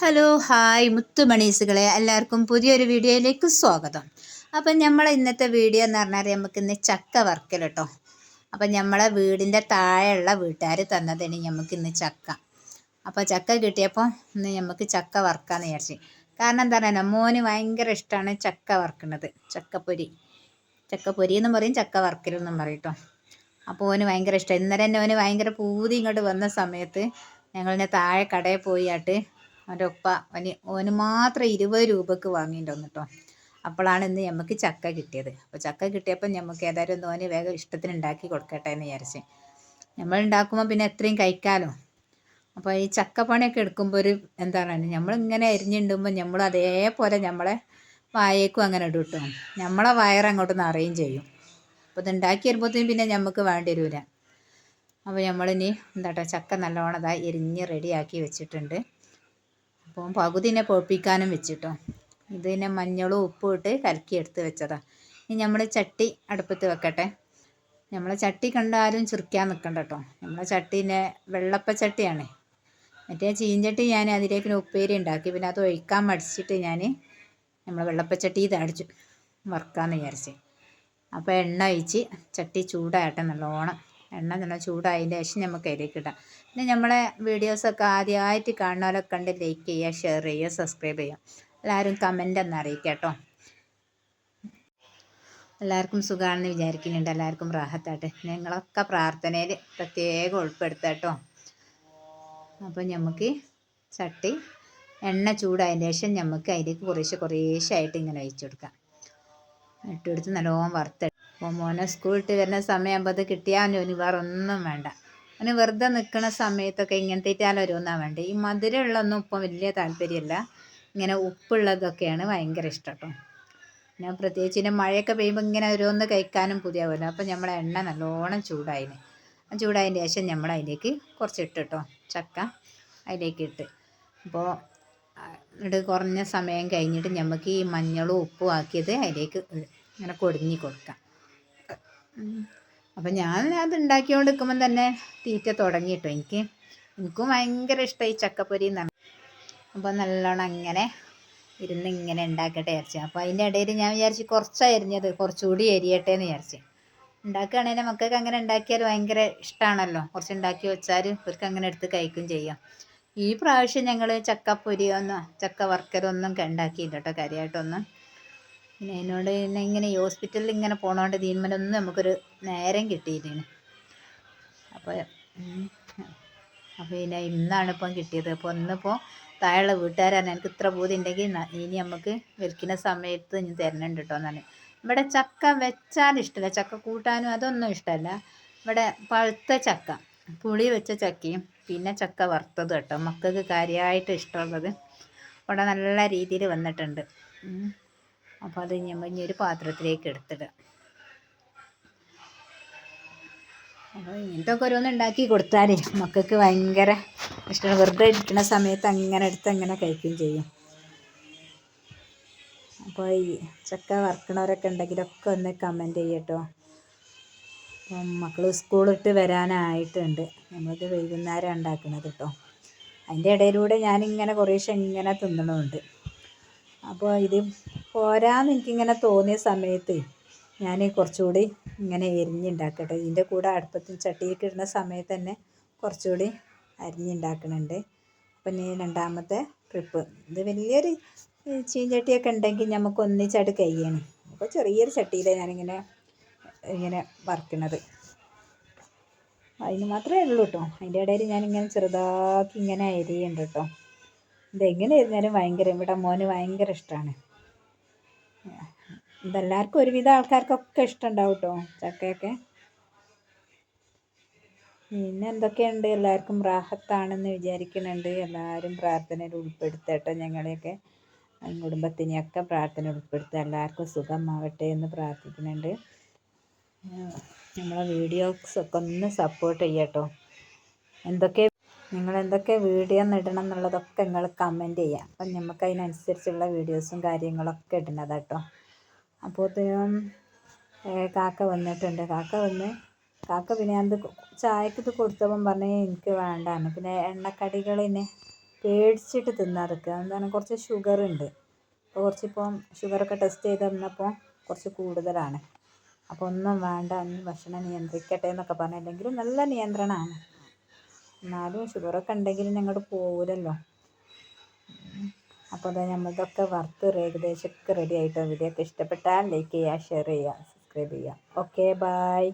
Hello hi മുത്തുമണീസുകളെ. എല്ലാവർക്കും പുതിയൊരു വീഡിയോയിലേക്ക് സ്വാഗതം. അപ്പം നമ്മൾ ഇന്നത്തെ വീഡിയോ എന്ന് പറഞ്ഞാൽ നമുക്ക് ഇന്ന് ചക്ക വർക്കൽ കേട്ടോ. അപ്പം നമ്മളെ വീടിന്റെ താഴെയുള്ള വീട്ടുകാർ തന്നതാണ് നമുക്ക് ഇന്ന് ചക്ക. അപ്പോൾ ചക്ക കിട്ടിയപ്പോൾ ഇന്ന് നമുക്ക് ചക്ക വർക്കാന്ന് വിചാരിച്ചു. കാരണം എന്താ പറയുക മോന് ഭയങ്കര ഇഷ്ടമാണ് ചക്ക വർക്കുന്നത് ചക്കപ്പൊരി. ചക്കപ്പൊരി എന്നും പറയും ചക്ക വറുക്കലെന്നും പറയും കേട്ടോ. അപ്പോൾ ഓന് ഭയങ്കര ഇഷ്ടം. ഇന്നലെ തന്നെ ഓന് ഭയങ്കര പൂതി ഇങ്ങോട്ട് വന്ന സമയത്ത് ഞങ്ങളിന്റെ താഴെ കടയിൽ പോയിട്ട് അവന്റെ ഉപ്പ അവന് ഓന് മാത്രം ഇരുപത് രൂപക്ക് വാങ്ങിയിട്ട് വന്നിട്ടോ അപ്പോഴാണ് ഇന്ന് നമുക്ക് ചക്ക കിട്ടിയത്. അപ്പോൾ ചക്ക കിട്ടിയപ്പോൾ നമുക്ക് ഏതായാലും ഒന്ന് ഓന് വേഗം ഇഷ്ടത്തിന് ഉണ്ടാക്കി കൊടുക്കട്ടെ എന്ന് വിചാരിച്ച്. നമ്മൾ ഉണ്ടാക്കുമ്പോൾ പിന്നെ എത്രയും കഴിക്കാമല്ലോ അപ്പോൾ ഈ ചക്കപ്പണിയൊക്കെ എടുക്കുമ്പോൾ ഒരു എന്താണ് നമ്മളിങ്ങനെ അരിഞ്ഞിടുമ്പോൾ നമ്മൾ അതേപോലെ നമ്മളെ വായേക്കും അങ്ങനെ ഇടും കേട്ടോ. നമ്മളെ വയറങ്ങോട്ട് നിറയും ചെയ്യും. അപ്പോൾ ഇത് ഉണ്ടാക്കി പിന്നെ നമുക്ക് വേണ്ടി വരില്ല. അപ്പോൾ നമ്മളിനി എന്താട്ടോ ചക്ക നല്ലോണം ഇതാ എരിഞ്ഞ് റെഡിയാക്കി വെച്ചിട്ടുണ്ട്. അപ്പോൾ പകുതിനെ പൊഴിപ്പിക്കാനും വെച്ചിട്ടോ. ഇതിനെ മഞ്ഞളും ഉപ്പും ഇട്ട് കലക്കി എടുത്ത് വെച്ചതാണ് ഇനി നമ്മൾ ചട്ടി അടുപ്പത്ത് വെക്കട്ടെ. നമ്മൾ ചട്ടി കണ്ടാലും ചുരുക്കാൻ നിൽക്കണ്ട കേട്ടോ നമ്മളെ ചട്ടീന്റെ വെള്ളപ്പ ചട്ടിയാണ്. മറ്റേ ചീഞ്ചട്ടി ഞാൻ അതിലേക്ക് ഉപ്പേരി ഉണ്ടാക്കി. പിന്നെ അത് ഒഴിക്കാൻ മടിച്ചിട്ട് ഞാൻ നമ്മൾ വെള്ളപ്പച്ചട്ടി അടിച്ചു വറുക്കാമെന്ന് വിചാരിച്ച്. അപ്പോൾ എണ്ണ ഒഴിച്ച് ചട്ടി ചൂടാകട്ടെ നല്ലോണം. എണ്ണ നല്ല ചൂടായതിന്റെ ശേഷം നമുക്ക് അതിലേക്ക് ഇടാം. പിന്നെ നമ്മളെ വീഡിയോസൊക്കെ ആദ്യമായിട്ട് കാണുന്നവരൊക്കെ കണ്ട് ലൈക്ക് ചെയ്യുക ഷെയർ ചെയ്യുക സബ്സ്ക്രൈബ് ചെയ്യുക. എല്ലാവരും കമന്റ് ഒന്ന് അറിയിക്കുക കേട്ടോ. എല്ലാവർക്കും സുഖമാണെന്ന് വിചാരിക്കുന്നുണ്ട്. എല്ലാവർക്കും റാഹത്താട്ടെ. നിങ്ങളൊക്കെ പ്രാർത്ഥനയിൽ പ്രത്യേകം ഉൾപ്പെടുത്താട്ടോ അപ്പോൾ നമുക്ക് ചട്ടി എണ്ണ ചൂടായതിന് ശേഷം നമുക്ക് അതിലേക്ക് കുറേശ്ശെ കുറേശ്ശായിട്ട് ഇങ്ങനെ ഒഴിച്ചു കൊടുക്കാം. ഇട്ടെടുത്ത് നല്ലോണം വറുത്ത അപ്പോൾ മോനെ സ്കൂൾ ഇട്ട് വരുന്ന സമയമാകുമ്പോൾ അത് കിട്ടിയാൽ ഇനി വേറെ ഒന്നും വേണ്ട. അവന് വെറുതെ നിൽക്കുന്ന സമയത്തൊക്കെ ഇങ്ങനത്തെ ഇറ്റാലോരോന്നാ വേണ്ടത് ഈ മധുരമുള്ളതൊന്നും ഇപ്പം വലിയ താല്പര്യമില്ല. ഇങ്ങനെ ഉപ്പുള്ളതൊക്കെയാണ് ഭയങ്കര ഇഷ്ടം കേട്ടോ. പിന്നെ പ്രത്യേകിച്ച് പിന്നെ മഴയൊക്കെ പെയ്യുമ്പോൾ ഇങ്ങനെ ഓരോന്ന് കഴിക്കാനും പുതിയാവുമല്ലോ. അപ്പം നമ്മളെ എണ്ണ നല്ലോണം ചൂടായിന്. ആ ചൂടായതിന് ശേഷം നമ്മൾ അതിലേക്ക് കുറച്ച് ഇട്ട് കേട്ടോ. ചക്ക അതിലേക്ക് ഇട്ട്. അപ്പോൾ ഇത് കുറഞ്ഞ സമയം കഴിഞ്ഞിട്ട് നമുക്ക് ഈ മഞ്ഞളും ഉപ്പും ആക്കിയത് അതിലേക്ക് ഇങ്ങനെ കൊടിഞ്ഞി കൊടുക്കാം. അപ്പം ഞാൻ അത് ഉണ്ടാക്കിക്കൊണ്ട് നിൽക്കുമ്പം തന്നെ തീറ്റ തുടങ്ങിയിട്ടോ. എനിക്ക് എനിക്കും ഭയങ്കര ഇഷ്ടമായി ചക്കപ്പൊരി എന്നാണ് അപ്പോൾ നല്ലോണം അങ്ങനെ ഇരുന്ന് ഇങ്ങനെ ഉണ്ടാക്കട്ടെ വിചാരിച്ചു. അപ്പോൾ അതിന്റെ ഇടയിൽ ഞാൻ വിചാരിച്ചു കുറച്ചാണ് എരിഞ്ഞത് കുറച്ചുകൂടി എരിയട്ടെ എന്ന് വിചാരിച്ചു. ഉണ്ടാക്കുകയാണെങ്കിൽ മക്കൾക്ക് അങ്ങനെ ഉണ്ടാക്കിയാൽ ഭയങ്കര ഇഷ്ടമാണല്ലോ കുറച്ച് ഉണ്ടാക്കി വെച്ചാൽ ഇവർക്ക് അങ്ങനെ എടുത്ത് കഴിക്കും ചെയ്യാം. ഈ പ്രാവശ്യം ഞങ്ങൾ ചക്കപ്പൊരിയൊന്നും ചക്ക വർക്കരൊന്നും ഉണ്ടാക്കിയില്ല കേട്ടോ കാര്യമായിട്ടൊന്നും പിന്നെ അതിനോട് പിന്നെ ഇങ്ങനെ ഈ ഹോസ്പിറ്റലിൽ ഇങ്ങനെ പോണോണ്ട് തീരുമാനമൊന്നും നമുക്കൊരു നേരം കിട്ടിയിരുന്നു അപ്പോൾ അപ്പോൾ പിന്നെ ഇന്നാണ് ഇപ്പം കിട്ടിയത്. അപ്പോൾ ഇന്നിപ്പോൾ താഴെയുള്ള വീട്ടുകാരാണ് എനിക്ക് ഇത്ര ബോധം ഉണ്ടെങ്കിൽ ഇനി നമുക്ക് വിൽക്കുന്ന സമയത്ത് ഇനി തരണുണ്ട് കേട്ടോ എന്നാണ്. ഇവിടെ ചക്ക വെച്ചാൽ ഇഷ്ടമല്ല ചക്ക കൂട്ടാനും അതൊന്നും ഇഷ്ടമല്ല ഇവിടെ പഴുത്ത ചക്ക പുളി വെച്ച ചക്കയും പിന്നെ ചക്ക വറുത്തത് കേട്ടോ. മക്കൾക്ക് കാര്യമായിട്ട് ഇഷ്ടമുള്ളത് ഇവിടെ നല്ല രീതിയിൽ വന്നിട്ടുണ്ട്. അപ്പോൾ അത് ഞമ്മ ഇനി ഒരു പാത്രത്തിലേക്ക് എടുത്തിടുക. അപ്പോൾ ഇങ്ങനത്തെ ഓരോന്ന് ഉണ്ടാക്കി കൊടുത്താലേ മക്കൾക്ക് ഭയങ്കര ഇഷ്ടമാണ് വെറുതെ ഇരിക്കുന്ന സമയത്ത് അങ്ങനെ എടുത്ത് അങ്ങനെ കഴിക്കുകയും ചെയ്യും. അപ്പോൾ ഈ ചക്ക വറുക്കണവരൊക്കെ ഉണ്ടെങ്കിലൊക്കെ ഒന്ന് കമന്റ് ചെയ്യട്ടോ അപ്പം മക്കൾ സ്കൂളിട്ട് വരാനായിട്ടുണ്ട്. നമ്മളിത് വൈകുന്നേരം ഉണ്ടാക്കുന്നത് കേട്ടോ അതിന്റെ ഇടയിലൂടെ ഞാനിങ്ങനെ കുറേശ്ശെ ഇങ്ങനെ തിന്നണമുണ്ട് അപ്പോൾ ഇത് പോരാന്ന് എനിക്കിങ്ങനെ തോന്നിയ സമയത്ത് ഞാൻ കുറച്ചുകൂടി ഇങ്ങനെ എരിഞ്ഞുണ്ടാക്കട്ടെ. ഇതിന്റെ കൂടെ അടുപ്പത്തിൽ ചട്ടിയൊക്കെ ഇടുന്ന സമയത്ത് തന്നെ കുറച്ചുകൂടി അരിഞ്ഞുണ്ടാക്കുന്നുണ്ട് അപ്പം ഇനി രണ്ടാമത്തെ ട്രിപ്പ്. ഇത് വലിയൊരു ചീഞ്ചട്ടിയൊക്കെ ഉണ്ടെങ്കിൽ നമുക്ക് ഒന്നിച്ചായിട്ട് കഴിയണം. അപ്പോൾ ചെറിയൊരു ചട്ടിയിലാണ് ഞാനിങ്ങനെ ഇങ്ങനെ വറക്കുന്നത് അതിന് മാത്രമേ ഉള്ളൂ കേട്ടോ അതിന്റെ ഇടയിൽ ഞാനിങ്ങനെ ചെറുതാക്കി ഇങ്ങനെ അരിയുണ്ട് കേട്ടോ ഇതെങ്ങനെ ഇരുന്നാലും ഭയങ്കര ഇവിടെ മോന് ഭയങ്കര ഇഷ്ടമാണ് ഇതെല്ലാവർക്കും ഒരുവിധം ആൾക്കാർക്കൊക്കെ ഇഷ്ടമുണ്ടാവും കേട്ടോ ചക്കയൊക്കെ. പിന്നെ എന്തൊക്കെയുണ്ട്? എല്ലാവർക്കും റാഹത്താണെന്ന് വിചാരിക്കുന്നുണ്ട്. എല്ലാവരും പ്രാർത്ഥനയിൽ ഉൾപ്പെടുത്തട്ടെ ഞങ്ങളെയൊക്കെ. കുടുംബത്തിനെയൊക്കെ പ്രാർത്ഥന ഉൾപ്പെടുത്തുക എല്ലാവർക്കും സുഖമാവട്ടെ എന്ന് പ്രാർത്ഥിക്കുന്നുണ്ട്. നമ്മളെ വീഡിയോസൊക്കെ ഒന്ന് സപ്പോർട്ട് ചെയ്യട്ടോ. എന്തൊക്കെ നിങ്ങൾ എന്തൊക്കെ വീഡിയോ ഇടണം എന്നുള്ളതൊക്കെ നിങ്ങൾ കമന്റ് ചെയ്യാം. അപ്പം നമുക്ക് അതിനനുസരിച്ചുള്ള വീഡിയോസും കാര്യങ്ങളൊക്കെ ഇടുന്നത് കേട്ടോ അപ്പോഴത്തേനും കാക്ക വന്നിട്ടുണ്ട്. കാക്ക വന്ന് കാക്ക പിന്നെ അത് ചായക്ക് ഇത് കൊടുത്തപ്പം പറഞ്ഞ് എനിക്ക് വേണ്ടാന്ന്. പിന്നെ എണ്ണക്കടികൾ തന്നെ പേടിച്ചിട്ട് തിന്നാതൊക്കെ എന്താണ് കുറച്ച് ഷുഗർ ഉണ്ട്. അപ്പോൾ കുറച്ചിപ്പം ഷുഗറൊക്കെ ടെസ്റ്റ് ചെയ്ത് തന്നപ്പോൾ കുറച്ച് കൂടുതലാണ്. അപ്പോൾ ഒന്നും വേണ്ട നീ ഭക്ഷണം നിയന്ത്രിക്കട്ടെ എന്നൊക്കെ പറഞ്ഞില്ലെങ്കിലും നല്ല നിയന്ത്രണമാണ്. എന്നാലും ഷുഗറൊക്കെ ഉണ്ടെങ്കിൽ ഞങ്ങോട്ട് പോരല്ലോ അപ്പോൾ അതാ നമ്മളിതൊക്കെ വറുത്ത് ഏകദേശമൊക്കെ റെഡി ആയിട്ട്. വീഡിയോ ഒക്കെ ഇഷ്ടപ്പെട്ടാൽ ലൈക്ക് ചെയ്യുക ഷെയർ ചെയ്യുക സബ്സ്ക്രൈബ് ചെയ്യുക. Okay bye